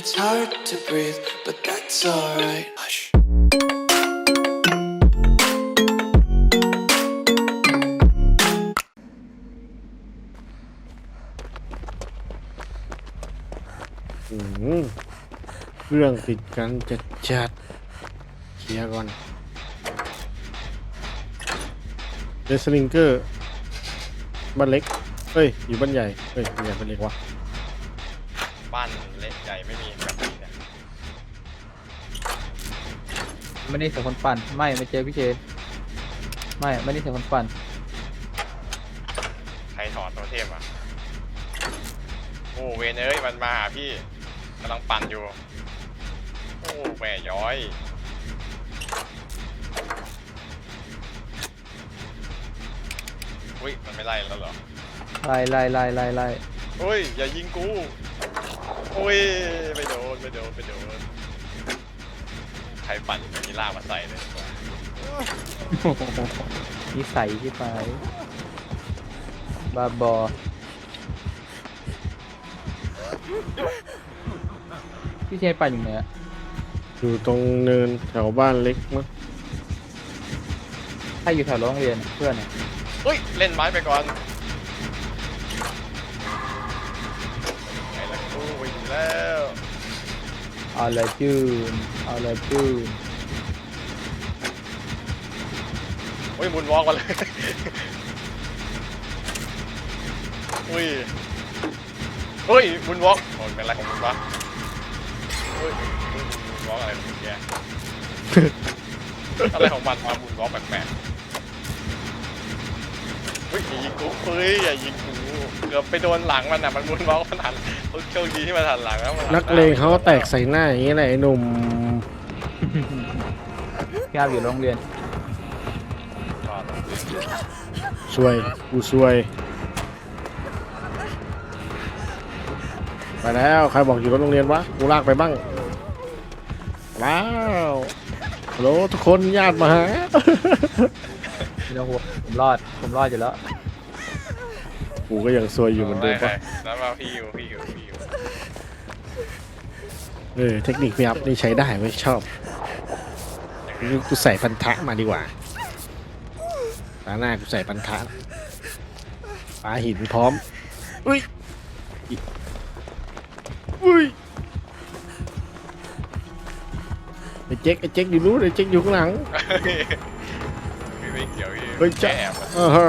It's hard to breathe, but that's alright. Hush. เรื่องติดกันจัดจัดเคลียร์ก่อนเดสลิงเกอร์บ้านเล็ก เฮ้ย อยู่บ้านใหญ่ เฮ้ยบ้านใหญ่บ้านเล็กวะ บ้านเล็กใหญ่ไม่มีแบบนี้เนี่ยไม่ได้เสียงคนปั่นไม่ไม่เจอพี่เจไม่ไม่ได้เสียงคนปั่นใครถอดตัวเทพอะโอ้เวนเอ้ยมันมาหาพี่กำลังปั่นอยู่ โอ้แหม่ย้อยอุ้ยมันไม่ไล่แล้วเหรอไล่ไล่ไล่ไล่ไล่อุ้ยอย่ายิงกู อุ้ยไม่โดนไม่โดนไม่โดนใครปั่นอย่างนี้ล่ากมาใส่เลยนิสัยที่ไปบาบอพี่เจปั่นอยู่ไหนอะอยู่ตรงเนินแถวบ้านเล็กมั้งถ้าอยู่แถวโรงเรียนเพื่อนอะอุ้ย เล่นไม้ไปก่อน แล้วเอาเลยจูนเอาเลยจูนอุ้ยมุนวอล์กมาเลยอุ้ยอุ้ยมุนวอล์กโอ้ยเป็นอะไรของมึงวะอุ้ยมุนวอล์กอะไรของมึงแกอะไรของมันมามุนวอล์กแปลกๆ อุ้ยอย่ายิงกูเฮ้ยอย่ายิงกูเกือบไปโดนหลังมันอะมันมุนวอล์กมันหันโชคดีที่มันหันหลังแล้วมัหันักเลงเขาก็แตกใส่หน้าอย่างนี้แหละไอ้หนุ่มพี่อาบอยู่โรงเรียนช่วยกูช่วย ไปแล้วใครบอกอยู่รถโรงเรียนวะกูลากไปบ้างว้าวฮัลโหลทุกคนญาติมาหา ไม่ต้องห่วงผมรอด ผมรอดอยู่แล้ว กูก็ยังซวยอยู่เหมือนเดิมปะปะแล้วมาพี่อยู่พี่อยู่พี่อยู่เออเทคนิคพี่อัพนี่ใช้ได้ไว้ยชอบนี่กูใส่พันธะมาดีกว่าตาหน้ากูใส่พันธะปลาหินพร้อมอุ้ยอิอุ้ยไอ้เจ๊กไอ้เจ๊กอยู่นู้นไอ้เจ๊กอยู่ข้างหลังพี่ไม่ เฮ้ยจ๊ะแอบอ่าฮะ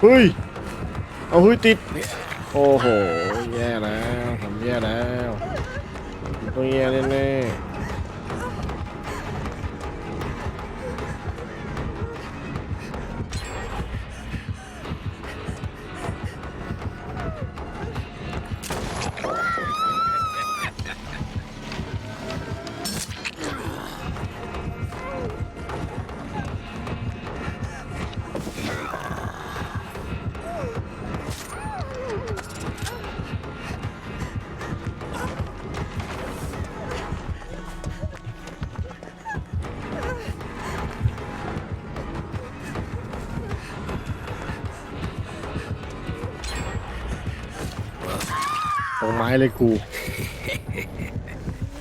เฮ้ย เอาเฮ้ยติด โอ้โห แย่แล้วทำแย่แล้วต้องแย่แน่ๆ ตรงไม้เลยกู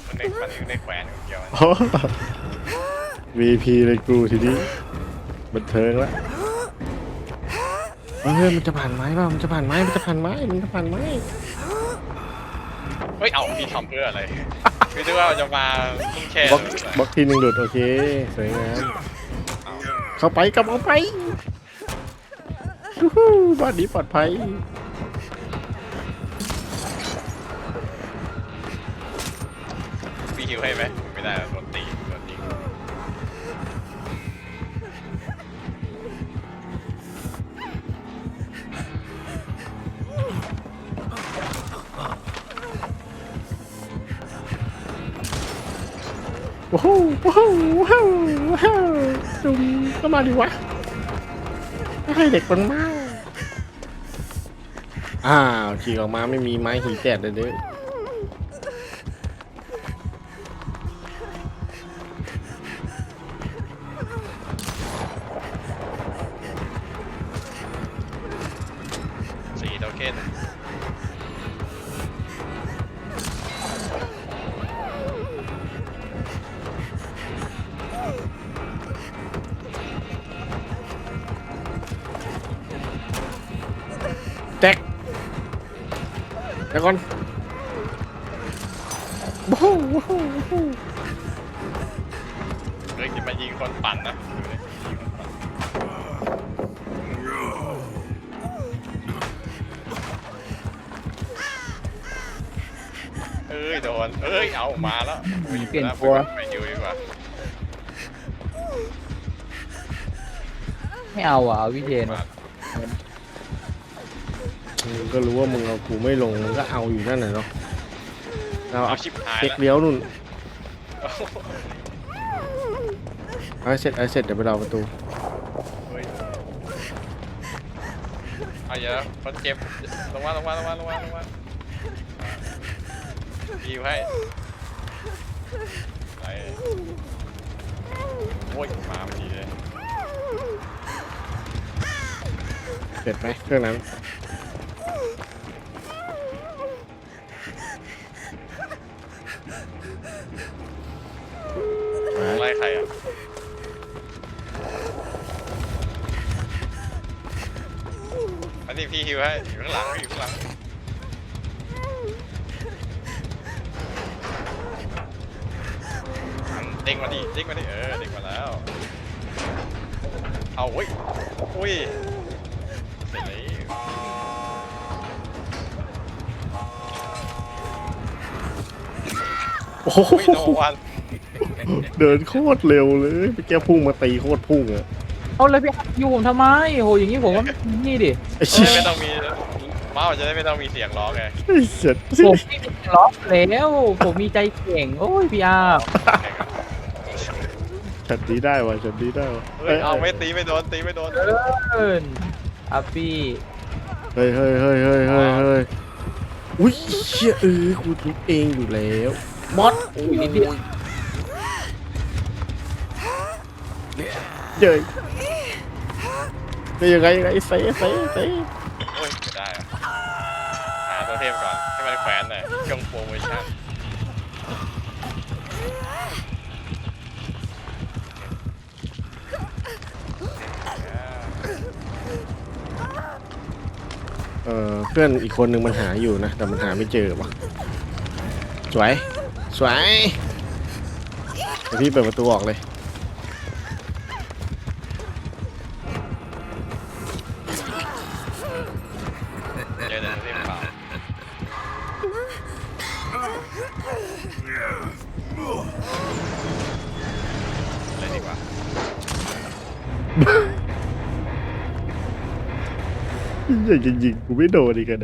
มันในมันอยู่ในแขวนเกี่ยวอ๋อ VP เลยกูทีนี้บันเทิงละเฮ้ยมันจะผ่านไม้เปล่ามันจะผ่านไม้มันจะผ่านไม้มันจะผ่านไม้เฮ้ย เอาพี่ทำเพื่ออะไรพี่นึกว่ามันจะมาตุ้งแช่บล็อกหรือเปล่าบล็อกทีหนึ่งหลุดโอเคสวยงามเข้าไปกลับเข้าไปฮู้ฮู้บ้านนี้ปลอดภัย ฮิวให้ไหมไม่ได้โดนตีโดนยิงว้าวว้าวว้าวว้าวจุ่มก็มาดิวะให้เด็กมันมาอ้าวขี่ออกมาไม่มีไม้หีแตดเลยเด้อ แล้วก่อนโอ้โหโอ้โหโอ้โหเฮ้ยจะมายิงคนปั่นนะเอ้ยโดนเอ้ยเอามาแล้วเปลี่ยนตัวไม่อยู่ดีกว่าไม่เอาอะเอาพี่เจนมา มึงก็รู้ว่ามึงเอากูไม่ลงมึงก็เอาอยู่นั่นน่ะเนาะเราเอาเอาชิบหายเช็คแล้วเลี้ยวนู่นเอาให้เสร็จเอาให้เสร็จเดี๋ยวไปรอประตูเฮ้ยเอาอย่าคนเจ็บลงมาลงมาลงมาลงมาลงมาดีไว้ไปโอ้ยมาพอดีเลยเสร็จไหมเครื่องนั้น นนี้พี่ฮิวให้อยู่ข้างหลังอยู่ข้างหลังเด้งมาดิเด้งมาดิเออเด้งมาแล้ว เอาเว้ยอุ้ยเสร็จแล้วโอ้โหอุ้ยโนวันเดินโคตรเร็วเลยไปแก้พุ่งมาตีโคตรพุ่งอะ เอาเลยพี่อยู่ผมทำไมโหอย่างนี้ผมว่านี่ดิไอ้จะเชี่ยได้ไม่ต้องมีเมาส์จะได้ไม่ต้องมีเสียงร้องไงไอ้เสร็จผมไม่มีล็อกแล้วผมมีใจเก่งโอ้ยพี่อาร์ฉันดีได้ว่ะฉันดีได้ว่ะเฮ้ยเอาไม่ตีไม่โดนตีไม่โดนเอินอัปปี้เฮ้ยเฮ้ยเฮ้ยเฮ้ยเฮ้ยเฮ้ยอุ้ยเชี่ยเออกูทุบเองอยู่แล้วมอสโอ้ยนิดเดียวเจยเป็ นยังไงยังไงเซ่เซ่เซ่โอ้ยไม่ได้อะหาตัวเทพก่อนให้มันแขวนหน่อยจงโปรโมชั่นเออเพื่อนอีกคนหนึ่งมันหาอยู่นะ แต่มันหาไม่เจอว่ะสวย สวยเดี๋ยวพี่เปิดประตูออกเลย อยากจะยิงกูไม่โดนอีกอะเนย